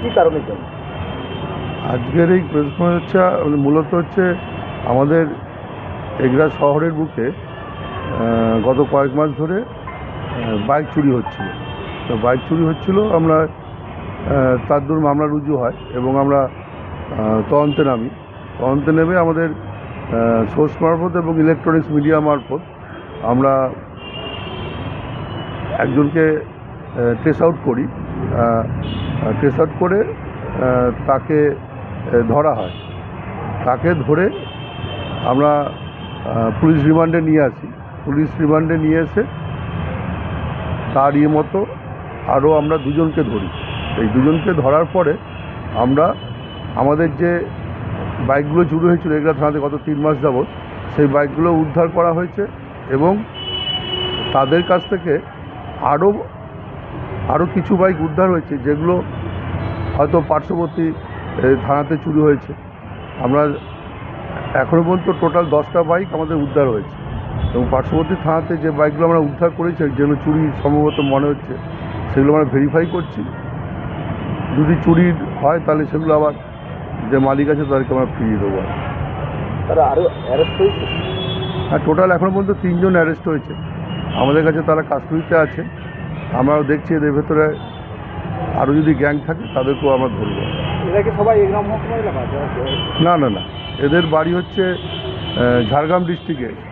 কী কারণের জন্য আজকের এই প্রেস হচ্ছে মানে মূলত হচ্ছে আমাদের এগরা শহরের বুকে গত কয়েক মাস ধরে বাইক চুরি হচ্ছিল। তো বাইক চুরি হচ্ছিল, আমরা তার দূর মামলা রুজু হয় এবং আমরা তদন্তে নামি। তদন্তে নেমে আমাদের সোর্স মারফত এবং ইলেকট্রনিক্স মিডিয়া মারফত আমরা একজনকে ট্রেস আউট করি। ট্রেস করে তাকে ধরা হয়। তাকে ধরে আমরা পুলিশ রিমান্ডে নিয়ে আসি। পুলিশ রিমান্ডে নিয়ে এসে তার ইয়ে মতো আরও আমরা দুজনকে ধরি। এই দুজনকে ধরার পরে আমরা, আমাদের যে বাইকগুলো চুরি হয়েছিল এগুলো থানাতে গত তিন মাস যাবৎ, সেই বাইকগুলো উদ্ধার করা হয়েছে এবং তাদের কাছ থেকে আরও আরও কিছু বাইক উদ্ধার হয়েছে যেগুলো হয়তো পার্শ্ববর্তী থানাতে চুরি হয়েছে। আমরা এখনও পর্যন্ত টোটাল দশটা বাইক আমাদের উদ্ধার হয়েছে। এবং পার্শ্ববর্তী থানাতে যে বাইকগুলো আমরা উদ্ধার করেছি যেগুলো চুরি সম্ভবত মনে হচ্ছে সেগুলো আমরা ভেরিফাই করছি। যদি চুরি হয় তাহলে সেগুলো আবার যে মালিক আছে তাদেরকে আমরা ফিরিয়ে দেবো। তারা আরও অ্যারেস্ট হয়েছে? আর টোটাল এখনও পর্যন্ত তিনজন অ্যারেস্ট হয়েছে। আমাদের কাছে তারা কাস্টডিতে আছে। আমরাও দেখছি এদের ভেতরে আরও যদি গ্যাং থাকে তাদেরকেও আমরা ধরব। না না না। এদের বাড়ি হচ্ছে ঝাড়গ্রাম ডিস্ট্রিক্টে